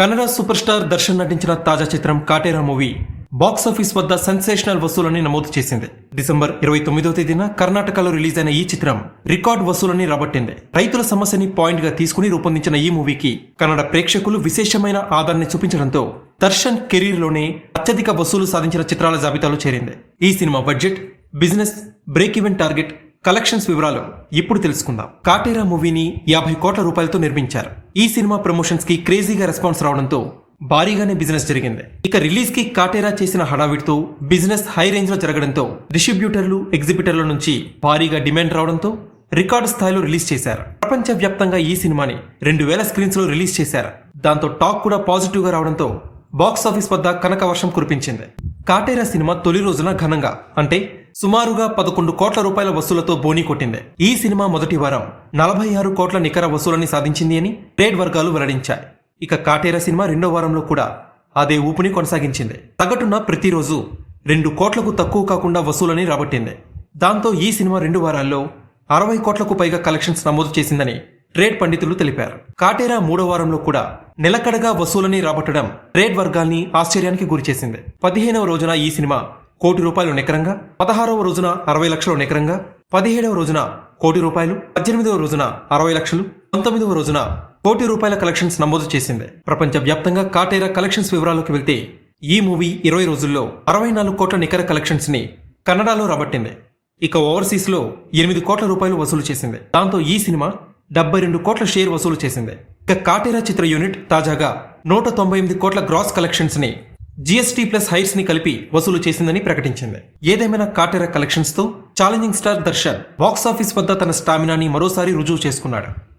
Kannada super star Darshan నటించిన తాజా చిత్రం కాటేరా మూవీ బాక్స్ ఆఫీస్ వద్ద సెన్సేషనల్ వసూలని నమోదు చేసింది. డిసెంబర్ ఇరవై తొమ్మిదవ తేదీన కర్ణాటకలో రిలీజ్ అయిన ఈ చిత్రం రికార్డ్ వసూలని రాబట్టింది. రైతుల సమస్యని పాయింట్గా తీసుకుని రూపొందించిన ఈ మూవీకి కన్నడ ప్రేక్షకులు విశేషమైన ఆదరణ చూపించడంతో దర్శన్ కెరీర్లోనే అత్యధిక వసూలు సాధించిన చిత్రాల జాబితాలో చేరింది. ఈ cinema budget business break even target collections వివరాలు ఇప్పుడు తెలుసుకుందాం. కాటేరా మూవీని యాభై కోట్ల రూపాయలతో నిర్మించారు. ఈ సినిమా ప్రమోషన్స్కి క్రేజీగా రెస్పాన్స్ రావడంతో భారీగానే బిజినెస్ జరిగింది. ఇక రిలీజ్కి కాటేరా చేసిన హడావిడితో బిజినెస్ హై రేంజ్లో జరగడంతో డిస్ట్రిబ్యూటర్లు ఎగ్జిబిటర్ల నుంచి భారీగా డిమాండ్ రావడంతో రికార్డు స్థాయిలో రిలీజ్ చేశారు. ప్రపంచ వ్యాప్తంగా ఈ సినిమాని రెండు వేల స్క్రీన్స్లో రిలీజ్ చేశారు. దాంతో టాక్ కూడా పాజిటివ్గా రావడంతో బాక్స్ ఆఫీస్ వద్ద కనక వర్షం కురిపించింది. కాటేరా సినిమా తొలి రోజున ఘనంగా అంటే సుమారుగా పదకొండు కోట్ల రూపాయల వసూలతో బోని కొట్టింది. ఈ సినిమా మొదటి వారం నలభై ఆరు కోట్ల నికర వసూలని సాధించింది అని ట్రేడ్ వర్గాలు వెల్లడించాయి. ఇక కాటేరా సినిమా రెండో వారంలో కూడా అదే ఊపుని కొనసాగించింది. సగటున ప్రతిరోజు రెండు కోట్లకు తక్కువ కాకుండా వసూలని రాబట్టింది. దాంతో ఈ సినిమా రెండు వారాల్లో అరవై కోట్లకు పైగా కలెక్షన్స్ నమోదు చేసిందని ట్రేడ్ పండితులు తెలిపారు. కాటేరా మూడో వారంలో కూడా నిలకడగా వసూలని రాబట్టడం ట్రేడ్ వర్గాల్ని ఆశ్చర్యానికి గురిచేసింది. పదిహేనవ రోజున ఈ సినిమా కోటి రూపాయలు నికరంగా పదహారవ రోజున అరవై లక్షలు నికరంగా పదిహేడవ రోజున కోటి రూపాయలు పద్దెనిమిదవ రోజున అరవై లక్షలు పంతొమ్మిదవ రోజున కోటి రూపాయల కలెక్షన్స్ నమోదు చేసింది. ప్రపంచ వ్యాప్తంగా కాటేరా కలెక్షన్స్ వివరాలకు వెళ్తే ఈ మూవీ ఇరవై రోజుల్లో అరవై నాలుగు కోట్ల నికర కలెక్షన్స్ని కన్నడలో రాబట్టింది. ఇక ఓవర్సీస్లో ఎనిమిది కోట్ల రూపాయలు వసూలు చేసింది. దాంతో ఈ సినిమా డెబ్బై రెండు కోట్ల షేర్ వసూలు చేసింది. ఇక కాటేరా చిత్ర యూనిట్ తాజాగా నూట తొంభై ఎనిమిది కోట్ల గ్రాస్ కలెక్షన్స్ని జిఎస్టీ ప్లస్ హైర్స్ని కలిపి వసూలు చేసిందని ప్రకటించింది. ఏదేమైనా Kaatera కలెక్షన్స్తో challenging star Darshan box office వద్ద తన స్టామినాని మరోసారి రుజువు చేసుకున్నాడు.